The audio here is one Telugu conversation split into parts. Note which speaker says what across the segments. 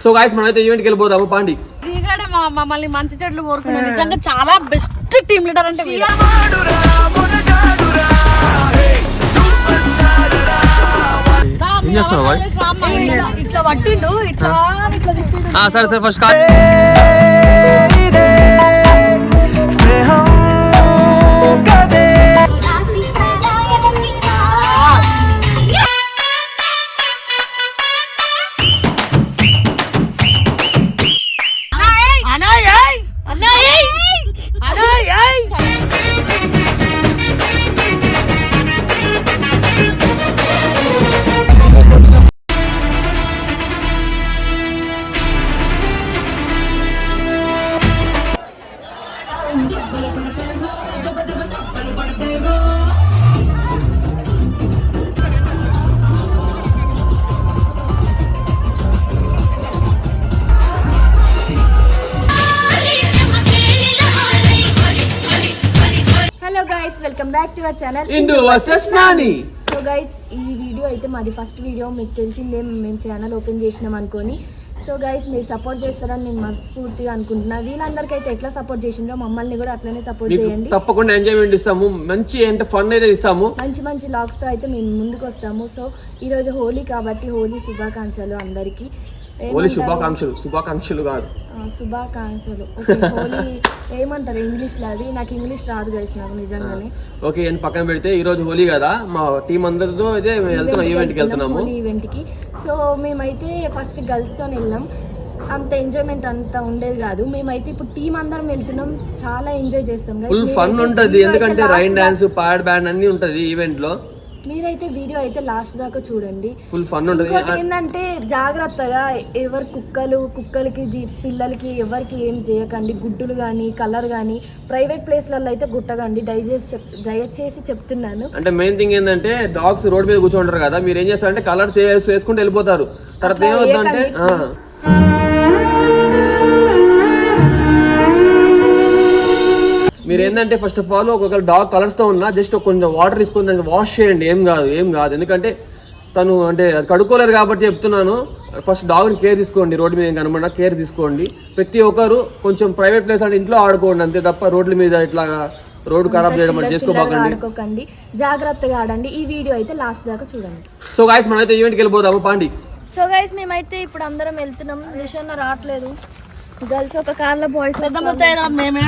Speaker 1: సో గాయస్ మనమైతే ఈవెంట్కి వెళ్ళిపోదాము పాండి.
Speaker 2: శ్రీగాడే మమ్మల్ని మంచి చెట్లు కోరుకున్నాను నిజంగా చాలా బెస్ట్ టీమ్ లీడర్ అంటే
Speaker 1: ఏం చేస్తున్నావు బాయ్?
Speaker 2: ఇట్లా- ఇట్లా పట్టిండు ఇట్లా ఇట్లా తిప్పిండు
Speaker 1: సరే సరే first call
Speaker 3: welcome back to our channel
Speaker 1: Indu versus Nani
Speaker 3: so guys ఈ వీడియో అయితే మాది ఫస్ట్ వీడియో మీకు తెలిసిందే మేము ఛానల్ ఓపెన్ చేసినాం అనుకొని. సో గైస్ మీరు సపోర్ట్ చేస్తారని నేను మనస్ఫూర్తిగా అనుకుంటున్నా. వీళ్ళందరికీ అయితే ఎట్లా సపోర్ట్ చేసిండ్రో మమ్మల్ని కూడా అట్లనే సపోర్ట్ చేయండి.
Speaker 1: తప్పకుండా ఎంజాయ్మెంట్ ఇస్తాము. మంచి అంటే ఫన్ అయితే ఇస్తాము.
Speaker 3: మంచి మంచి లాగ్స్తో అయితే మేము ముందుకు వస్తాము సో ఈరోజు హోలీ కాబట్టి హోలీ శుభాకాంక్షలు అందరికీ.
Speaker 1: ఓన్లీ
Speaker 3: ఏమంటారు?
Speaker 1: శుభాకాంక్షలు శుభాకాంక్షలు కాదు.
Speaker 3: శుభాకాంక్షలు. హోలీ ఏమంటారు? ఇంగ్లీష్లో అది నాకు ఇంగ్లీష్ రాదు గైస్ నాకు నిజంగానే.
Speaker 1: ఓకే అని పక్కన పెడితే ఈ రోజు హోలీ కదా మా టీం అందరితో అయితే వెళ్తున్నాం ఈవెంట్కి వెళ్తున్నాము.
Speaker 3: హోలీ ఈవెంట్కి సో మేమైతే ఫస్ట్ గర్ల్స్తో వెళ్ళాం. అంత ఎంజాయ్మెంట్ అంత ఉండేది కాదు. మేమైతే ఇప్పుడు టీం అందరం వెళ్తున్నాం చాలా ఎంజాయ్ చేస్తాం.
Speaker 1: ఫుల్ ఫన్ ఉంటది ఎందుకంటే రైన్ డాన్స్ పాడ్ బ్యాండ్ అన్ని ఉంటది
Speaker 3: ఈవెంట్లో. మీరైతే వీడియో అయితే లాస్ట్ దాకా చూడండి.
Speaker 1: ఫుల్ ఫన్ ఉంటది.
Speaker 3: ఏంటంటే జాగ్రత్తగా ఎవరు కుక్కలు కుక్కలకి పిల్లలకి ఎవరికి ఏం చేయకండి. గుడ్డులు కానీ కలర్ కానీ ప్రైవేట్ ప్లేస్లలో అయితే గుట్టకండి. దయచేసి దయచేసి చెప్తున్నాను.
Speaker 1: అంటే మెయిన్ థింగ్ ఏంటంటే డాగ్స్ రోడ్ మీద కూర్చుంటారు కదా. మీరు ఏం చేస్తారంటే కలర్స్ వేసుకుంటూ వెళ్ళిపోతారు. తర్వాత ఏమవుతుందంటే మీరు ఏంటంటే ఫస్ట్ ఆఫ్ ఆల్ ఒక్కొక్క డాగ్ కలర్స్తో ఉన్నా జస్ట్ కొంచెం వాటర్ తీసుకొని దాన్ని వాష్ చేయండి. ఏం కాదు ఏం కాదు. ఎందుకంటే తను అంటే అది కడుక్కోలేదు కాబట్టి చెప్తున్నాను. ఫస్ట్ డాగ్ని కేర్ తీసుకోండి. రోడ్డు మీద కనబడినా కేర్ తీసుకోండి. ప్రతి ఒక్కరు కొంచెం ప్రైవేట్ ప్లేస్ అంటే ఇంట్లో ఆడుకోండి అంతే తప్ప రోడ్ల మీద ఇట్లా రోడ్డు ఖరాబ్ చేయడం అంటే చేసుకోబాకండి
Speaker 3: జాగ్రత్తగా ఆడండి. ఈ వీడియో అయితే లాస్ట్ దాకా చూడండి.
Speaker 1: సో గాయస్ మనమైతే ఈవెంట్కి వెళ్ళిపోదాము. పాండి.
Speaker 3: సో గైస్ మేమైతే ఇప్పుడు అందరం వెళ్తున్నాం. నిషన్న రావట్లేదు. గర్ల్స్ ఒక కార్లో బాయ్స్
Speaker 2: మేమే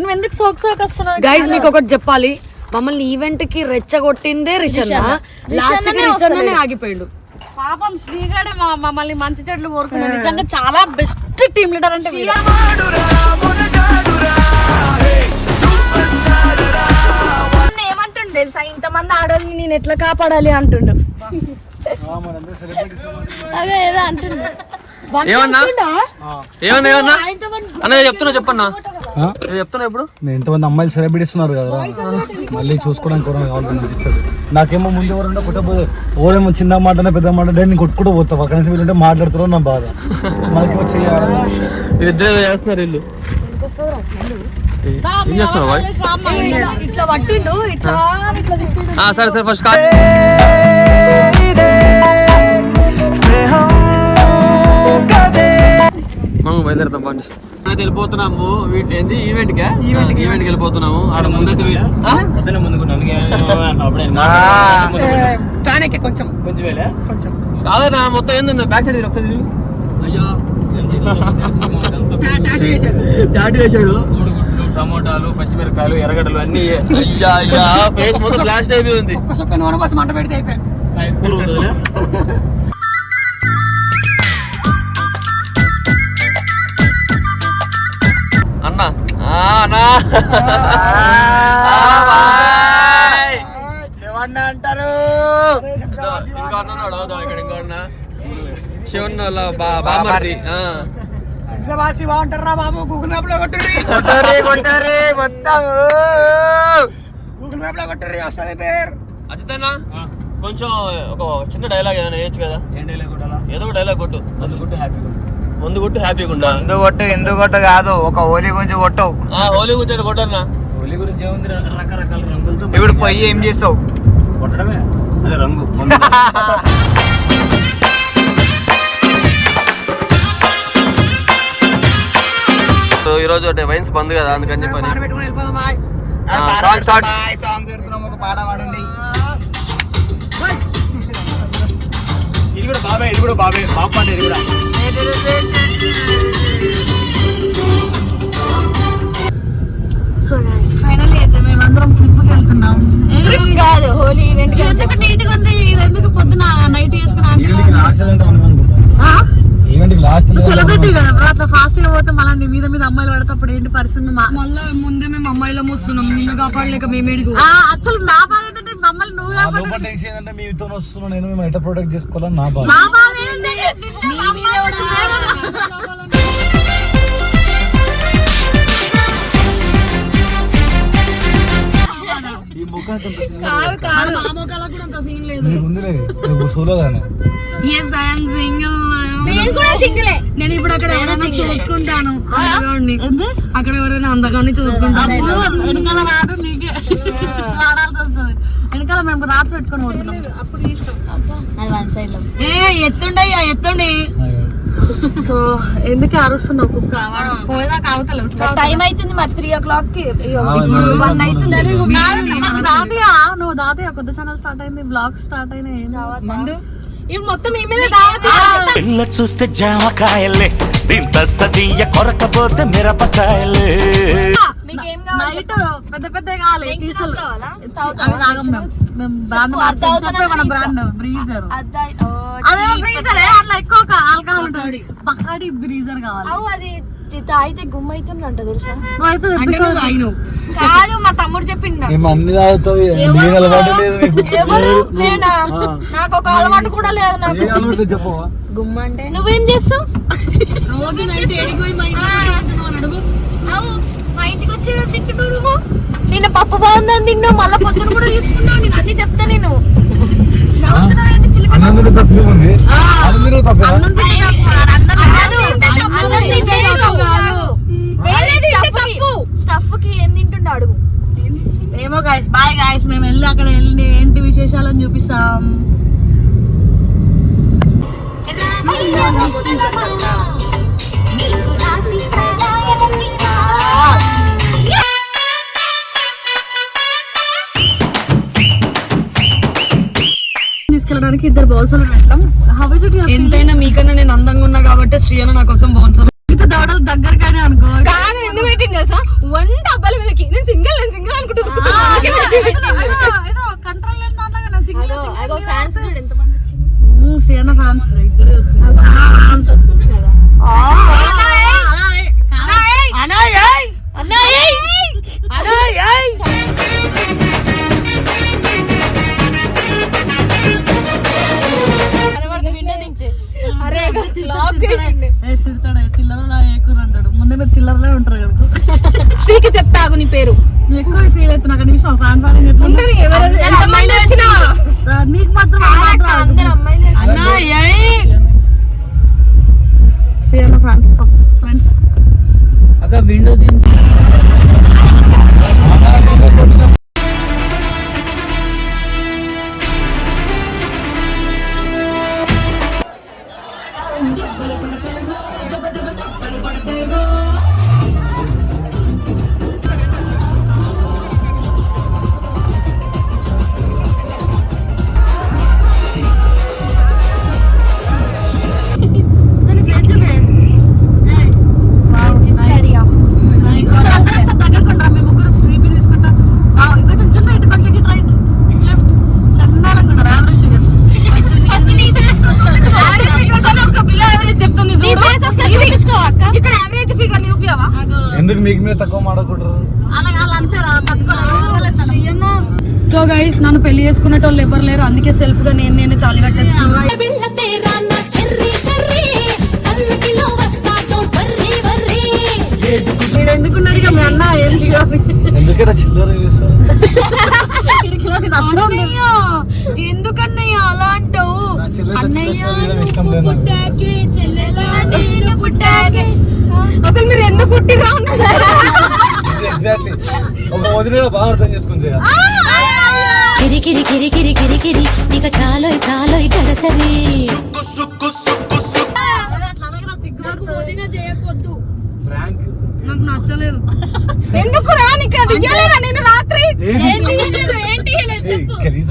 Speaker 2: నువ్వు ఎందుకు సోక్ సోక్ వస్తున్నావు?
Speaker 4: గైస్ మీకు ఒకటి చెప్పాలి. మమ్మల్ని ఈవెంట్కి రెచ్చగొట్టిందే రిషన్ లాస్ట్కి రిషన్ ఆగిపోయిండు.
Speaker 2: పాపం శ్రీగాడే మా మమ్మల్ని మంచి చెట్లు కోరుకున్నాను నిజంగా చాలా బెస్ట్ టీమ్ లీడర్ అంటే వీడే.
Speaker 3: ఏమంటుండు తెలుసా? ఇంతమంది ఆడవాళ్ళని నేను ఎట్లా కాపాడాలి అంటుండు. అదే ఏదో అంటుండు.
Speaker 1: ఏమన్నా? ఏమన్నా ఏమన్నా? అన్న చెప్తున్నా చెప్పన్నా? నేను చెప్తున్నా ఇప్పుడు?
Speaker 5: నేను ఎంతమంది అమ్మాయిలు సెలబ్రిటీస్ ఉన్నారు కదా మళ్ళీ చూసుకోవడానికి కూడా కావాలి అనిపించదు నాకేమో ముందు ఎవరుంటే కుట్టబోదు. ఓరేమో చిన్న మాటనే పెద్ద మాట అంటే నేను కొట్టుకుంటూ పోతా. పక్కన నుంచి వీళ్ళంటే మాట్లాడుతారో నా బాధ. మనకేమో చేయాలి.
Speaker 1: ఇద్దరు చేస్తున్నారు ఏం
Speaker 4: ఇట్లా- పట్టిండు ఇట్లా
Speaker 1: సరే సరే ఫస్ట్ కాల్ బయలుదేరుతాం అయితే వెళ్ళిపోతున్నాము. ఏంది ఈవెంట్కి? ఈవెంట్కి? వెళ్ళిపోతున్నాము. ఆడ ముందటి వీ- ఆ? కాదన్నా మొత్తం ఏందన్నా బ్యాక్ సైడ్ ఒకసారి తిరుగు. అయ్యా టాటూ వేసాడు
Speaker 5: టమోటాలు పచ్చిమిరకాయలు ఎర్రగడ్డలు అన్ని
Speaker 1: అయ్యా అయ్యా ఫేస్ మొత్తం బ్లాస్ట్ అయిపోయి ఉంది అన్న బాయ్.
Speaker 5: అంటారు.
Speaker 1: ఇంకో అన్న ఉన్నాడు, అదో ఇక్కడ ఇంకో అన్న. శివన్ వాళ్ళ బా- బామ్మర్ది ఆ. అజిత్ అన్న కొంచెం ఒక చిన్న డైలాగ్ ఏదైనా వేయచ్చు కదా? ఏదో ఒక డైలాగ్ కొట్టు. ముందు కొట్టు హ్యాపీగా ఉండా?
Speaker 6: ఎందుకు కొట్టు ఎందుకు కొట్టు కాదు ఒక హోలీ గురించి కొట్టవు.
Speaker 1: ఆ, హోలీ కూర్చొని కొట్టన్నా
Speaker 5: హోలీ గురించి ఏముంది? రకరకాల రంగులతో
Speaker 6: ఇప్పుడు పోయి ఏం చేస్తావు?
Speaker 5: కొట్టడమే. అదే రంగు
Speaker 1: ఈ రోజు అంటే వైన్స్ బంద్ కదా అందుకని చెప్పని.
Speaker 2: పెట్టుకుని వెళ్ళిపోదాం బాయ్.
Speaker 1: సాంగ్ స్టార్ట్
Speaker 7: సాంగ్స్ పెడుతున్నాం ఒక పాట పాడండి. ఇది కూడా బాబే ఇది కూడా బాబే బాబు పాట ఇది కూడా.
Speaker 2: సో గైస్ ఫైనల్లీ అయితే మేమందరం ట్రిప్కి వెళ్తున్నాం.
Speaker 8: కాదు హోలీ ఈవెంట్
Speaker 2: ఇది ఎందుకు నీట్గా ఉంది? ఇది ఎందుకు పొద్దున నైట్
Speaker 5: లాస్ట్
Speaker 2: సెలబ్రిటీ కదా బ్రో అట్లా ఫాస్ట్గా పోతే మళ్ళీ మీద మీద అమ్మాయిలు పడేటప్పుడు ఏంటి పరిస్థితి?
Speaker 4: మళ్ళా ముందే మేము అమ్మాయిలం వస్తున్నాం నిన్ను కాపాడలేక మేమేడికి
Speaker 2: ఆ, అసలు నా బాధ ఏంటంటే మమ్మల్ని నువ్వు కాపాడు
Speaker 5: మీతో వస్తున్నాను నేను మేము ఎట్లా ప్రొటెక్ట్ చేసుకోవాలని నా బాధ ఈ scene
Speaker 8: కాదు కాదు.
Speaker 4: మా మొక్కలకు కూడా అంత సీన్ లేదు.
Speaker 5: నీకు నువ్వు సోలో
Speaker 4: ఎస్ సింగిల్
Speaker 8: నేను కూడా సింగిలే
Speaker 4: నేను ఇప్పుడు అక్కడ ఎవరైనా చూసుకుంటాను. అందగాడిని. అక్కడ ఎవరైనా అందగాన్ని చూసుకుంటాను.
Speaker 2: వెనకాల రాడు నీకే. వస్తుంది. వెనకాల మేము రాడ్స్ పెట్టుకొని పోతున్నాం.
Speaker 8: అది వన్ సైడ్లో
Speaker 4: ఏ ఎత్తుండే ఎత్తుండి.
Speaker 2: సో ఎందుకు అరుస్తున్నావు కుక్క? పోయేదాకా అవతల
Speaker 8: టైం అవుతుంది మరి త్రీ ఓ
Speaker 5: క్లాక్కి
Speaker 8: వన్ అవుతుంది
Speaker 2: దాతయ్య నువ్వు దాతయ్య కొత్త ఛానల్ స్టార్ట్ అయింది బ్లాగ్ స్టార్ట్ అయినాయి
Speaker 4: మందు?
Speaker 2: మొత్తం మీ మీద దావత్
Speaker 9: పిల్ల చూస్తే జామకాయలే దీంత సదీయ కొరకపోతే మిరపకాయలే.
Speaker 2: నైట్ పెద్ద పెద్ద కావాలి? అవి తాగం మేము. బ్రాండ్
Speaker 8: చెప్పే
Speaker 2: మన బ్రాండ్ బ్రీజర్ బ్రీజర్ అట్లా ఎక్కువ ఆల్కహాల్ ఉంటుంది. బకాడి బ్రీజర్ కావాలి.
Speaker 8: అవు అది తాగితే గుమ్మ తెలుసా?
Speaker 4: అంటే నువ్వు తాగినావు.
Speaker 8: కాదు మా తమ్ముడు చెప్పిండు. నాకు.
Speaker 5: తాగుతుంది
Speaker 8: ఎవరు? నేనా? ఒక అలవాటు కూడా లేదు నాకు. గుమ్మ అంటే? నువ్వేం చేస్తావు?
Speaker 4: రోజు నైట్ మా
Speaker 8: అవు ఇంటికి వచ్చి తింటున్నావు నువ్వు? నిన్న పప్పు బాగుందని తిన్నావు మళ్ళీ పొద్దున కూడా తీసుకున్నావు నేను అన్ని చెప్తా నేను నవ్వుతున్నావు ఏంటి చిలిపి?
Speaker 5: అన్నం తింటే తప్పే ఉంది అన్నం తింటే తప్పేనా
Speaker 2: అన్నం తింటే తప్పు, ఆడ అన్నం
Speaker 8: కాదు, అన్నం తింటేడు. వేరేది తప్పు. స్టఫ్కి ఏం తింటుండో అడుగు.
Speaker 2: ఏమో గాయస్ బాయ్ గాయస్ మేము వెళ్ళి అక్కడ వెళ్ళి ఏంటి విశేషాలని చూపిస్తాం. తీసుకెళ్ళడానికి ఇద్దరు హౌ ఇస్ ఇట్
Speaker 4: ఎంతైనా మీకన్నా నేను అందంగా ఉన్నా కాబట్టి శ్రీయన నా కోసం బాగుంటుంది
Speaker 2: ఇంత దవడలు దగ్గరగానే అనుకో.
Speaker 8: కాదు ఎందుకు పెట్టింది తెలుసా? వన్ డబ్బాల మీదకి. నేను సింగిల్ నేను సింగిల్ అనుకుంటున్నా
Speaker 2: కంట్రోల్ లేని దాంట్లో నేను సింగిల్
Speaker 8: ఫ్యాన్స్ ఎంతమంది వచ్చింది
Speaker 2: ఫ్యాన్స్
Speaker 4: చెప్తాగు నీ పేరు?
Speaker 2: ఎక్కువ ఫీల్ అవుతున్నా అక్కడ నిమిషం ఫ్యాన్ ఫాలోయింగ్ ఎట్లా
Speaker 8: ఎంత మంది వచ్చినా.
Speaker 2: నీకు మాత్రం
Speaker 8: అమ్మాయిలు
Speaker 5: మీకు తక్కువ
Speaker 4: సో గైస్ నన్ను పెళ్ళి చేసుకునేటోళ్ళు వాళ్ళు ఎవరు లేరు. అందుకే సెల్ఫ్గా నేను నేనే తాళి ఎందుకన్నయ్య అలా అంటావు?
Speaker 5: చెల్లెలు
Speaker 4: అన్నయ్య. పుట్టాకే నేను పుట్టాకే. అసలు మీరు ఎందుకు పుట్టిరా
Speaker 5: ఎగ్జాక్ట్లీ ఒక వదిలే బాగా అర్థం చేసుకుని చేయాలి.
Speaker 10: కిరికిరి కిరికిరి కిరికిరి ఇక చాలోయ్ చాలోయ్ గడసరి
Speaker 4: చేయకొద్దు. నాకు నచ్చలేదు.
Speaker 2: ఎందుకు రా నీకు? అది ఇయ్యలేదా నేను రాత్రి?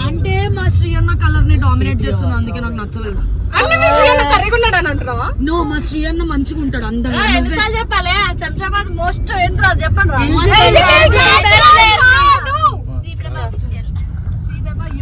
Speaker 4: అంటే మా శ్రీ అన్న కలర్ని డామినేట్ చేస్తుంది అందుకే నాకు నచ్చలేదు
Speaker 2: అన్ని మీ శ్రీయన్న కర్రీగా ఉన్నాడు అని అంటున్నావా
Speaker 4: నో మా శ్రీ అన్న మంచిగా ఉంటాడు అందంగా
Speaker 2: ఎన్నిసార్లు చెప్పాలి శంషాబాద్ మోస్ట్ ఏంట్రా చెప్పండి